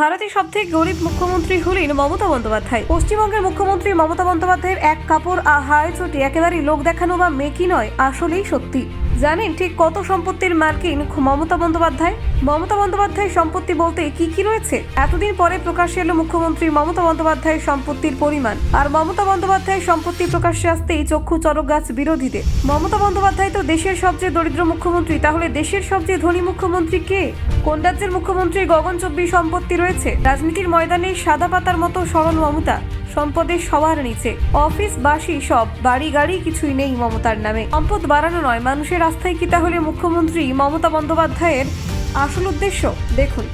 ভারতের সবথেকে গরিব মুখ্যমন্ত্রী হলেন মমতা বন্দ্যোপাধ্যায়। পশ্চিমবঙ্গের মুখ্যমন্ত্রী মমতা বন্দ্যোপাধ্যায়ের এক কাপড় আহায় চটি একেবারেই লোক দেখানো বা মেকি নয়, আসলেই সত্যি। জানেন ঠিক কত সম্পত্তির মার্কিন মমতা বন্দ্যোপাধ্যায়? মমতা বন্দ্যোপাধ্যায়ের সম্পত্তি বলতে কি কি রয়েছে? এতদিন পরে প্রকাশ্যে এলো মুখ্যমন্ত্রী মমতা বন্দ্যোপাধ্যায়ের সম্পত্তির পরিমাণ। আর মমতা বন্দ্যোপাধ্যায়ের সম্পত্তি প্রকাশ্যে আসতেই চক্ষু চরক গাছ বিরোধীদের। মমতা বন্দ্যোপাধ্যায় তো দেশের সবচেয়ে দরিদ্র মুখ্যমন্ত্রী, তাহলে দেশের সবচেয়ে ধনী মুখ্যমন্ত্রী কে? কোন রাজ্যের মুখ্যমন্ত্রীর গগনচব্বী সম্পত্তি রয়েছে? রাজনীতির ময়দানে সাদা পাতার মতো সরল মমতা। সম্পদের সবার নিচে। অফিস বাসি সব বাড়ি গাড়ি কিছুই নেই মমতার নামে। সম্পদ বাড়ানো নয়, মানুষের আস্থায় কি তাহলে মুখ্যমন্ত্রী মমতা বন্দ্যোপাধ্যায়ের আসল উদ্দেশ্য? দেখুন।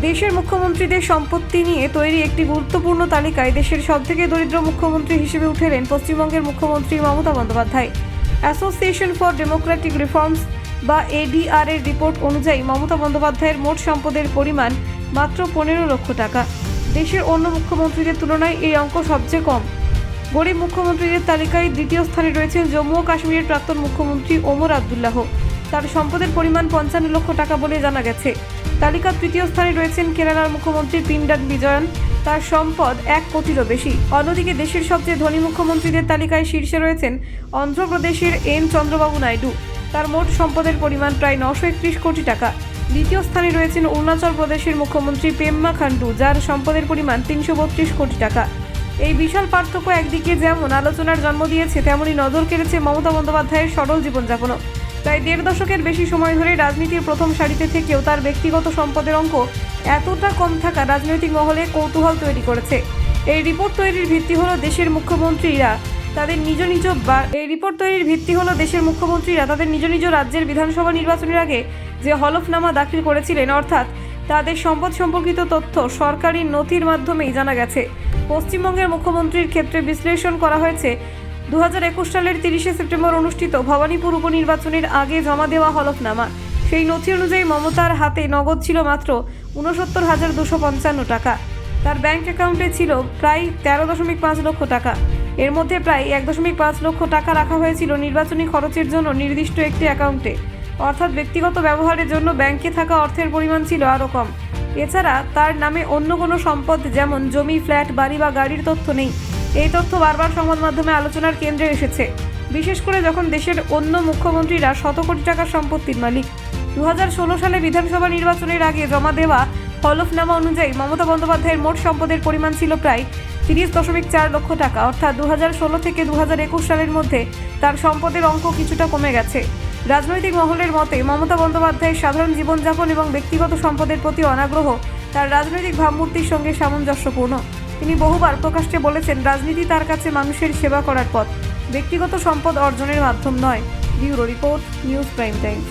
দেশের মুখ্যমন্ত্রীদের সম্পত্তি নিয়ে তৈরি একটি গুরুত্বপূর্ণ তালিকায় দেশের সবথেকে দরিদ্র মুখ্যমন্ত্রী হিসেবে উঠেলেন পশ্চিমবঙ্গের মুখ্যমন্ত্রী Mamata Bandyopadhyay. Association for Democratic Reforms বা এডিআর এর রিপোর্ট অনুযায়ী মমতা বন্দ্যোপাধ্যায়ের মোট সম্পদের পরিমাণ মাত্র পনেরো লক্ষ টাকা। দেশের অন্য মুখ্যমন্ত্রীদের তুলনায় এই অঙ্ক সবচেয়ে কম। গরিব মুখ্যমন্ত্রীদের তালিকায় দ্বিতীয় স্থানে রয়েছেন জম্মু ও কাশ্মীরের প্রাক্তন মুখ্যমন্ত্রী ওমর আবদুল্লাহ। তার সম্পদের পরিমাণ পঞ্চান্ন লক্ষ টাকা বলে জানা গেছে। তালিকার তৃতীয় স্থানে রয়েছেন কেরালার মুখ্যমন্ত্রী পিন্ডান বিজয়ন। তার সম্পদ এক কোটিরও বেশি। অন্যদিকে দেশের সবচেয়ে ধনী মুখ্যমন্ত্রীদের তালিকায় শীর্ষে রয়েছেন অন্ধ্রপ্রদেশের এন চন্দ্রবাবু নাইডু। তার মোট সম্পদের পরিমাণ প্রায় নশো কোটি টাকা। দ্বিতীয় স্থানে রয়েছেন অরুণাচল প্রদেশের মুখ্যমন্ত্রী পেম্মা খান্ডু যার সম্পদের পরিমাণ তিনশো বত্রিশ কোটি টাকা। এই বিশাল পার্থক্য একদিকে যেমন আলোচনার জন্ম দিয়েছে তেমনই নজর কেড়েছে মমতা বন্দ্যোপাধ্যায়ের সরল জীবনযাপনও। প্রায় দেড় দশকের বেশি সময় ধরে রাজনীতির প্রথম সারিতে থেকেও তার ব্যক্তিগত সম্পদের অঙ্ক এতটা কম থাকা রাজনৈতিক মহলে কৌতূহল তৈরি করেছে। এই রিপোর্ট তৈরির ভিত্তি হলো দেশের মুখ্যমন্ত্রীরা তাদের নিজ নিজ এই রিপোর্ট তৈরির ভিত্তি হলো দেশের মুখ্যমন্ত্রীরা তাদের নিজ নিজ রাজ্যের বিধানসভা নির্বাচনের আগে যে হলফনামা দাখিল করেছিলেন, অর্থাৎ তাদের সম্পদ সম্পর্কিত তথ্য সরকারি নথির মাধ্যমেই জানা গেছে। পশ্চিমবঙ্গের মুখ্যমন্ত্রীর ক্ষেত্রে বিশ্লেষণ করা হয়েছে দু হাজার একুশ সালের তিরিশে সেপ্টেম্বর অনুষ্ঠিত ভবানীপুর উপনির্বাচনের আগে জমা দেওয়া হলফনামা। সেই নথি অনুযায়ী মমতার হাতে নগদ ছিল মাত্র উনসত্তর হাজার দুশো পঞ্চান্ন টাকা। তার ব্যাংক অ্যাকাউন্টে ছিল প্রায় তেরো দশমিক পাঁচ লক্ষ টাকা। এর মধ্যে প্রায় এক দশমিক পাঁচ লক্ষ টাকা রাখা হয়েছিল নির্বাচনী খরচের জন্য নির্দিষ্ট একটি অ্যাকাউন্টে। অর্থাৎ ব্যক্তিগত ব্যবহারের জন্য ব্যাংকে থাকা অর্থের পরিমাণ ছিল আরও কম। এছাড়া তার নামে অন্য কোনো সম্পদ যেমন জমি, ফ্ল্যাট, বাড়ি বা গাড়ির তথ্য নেই। এই তথ্য বারবার সংবাদ মাধ্যমে আলোচনার কেন্দ্রে এসেছে। বিশেষ করে যখন দেশের অন্য মুখ্যমন্ত্রীরা শত কোটি টাকার সম্পত্তির মালিক। দু হাজার ষোলো সালে বিধানসভা নির্বাচনের আগে জমা দেওয়া হলফনামা অনুযায়ী মমতা বন্দ্যোপাধ্যায়ের মোট সম্পদের পরিমাণ ছিল প্রায় তিরিশ দশমিক চার লক্ষ টাকা, অর্থাৎ দু ষোলো থেকে দু হাজার একুশ সালের মধ্যে তার সম্পদের অঙ্ক কিছুটা কমে গেছে। রাজনৈতিক মহলের মতে, মমতা বন্দ্যোপাধ্যায়ের সাধারণ জীবনযাপন এবং ব্যক্তিগত সম্পদের প্রতি অনাগ্রহ তার রাজনৈতিক ভাবমূর্তির সঙ্গে সামঞ্জস্যপূর্ণ। তিনি বহুবার প্রকাশ্যে বলেছেন, রাজনীতি তার কাছে মানুষের সেবা করার পথ। ব্যক্তিগত সম্পদ অর্জনের মাধ্যম নয়। Bureau report, news prime times.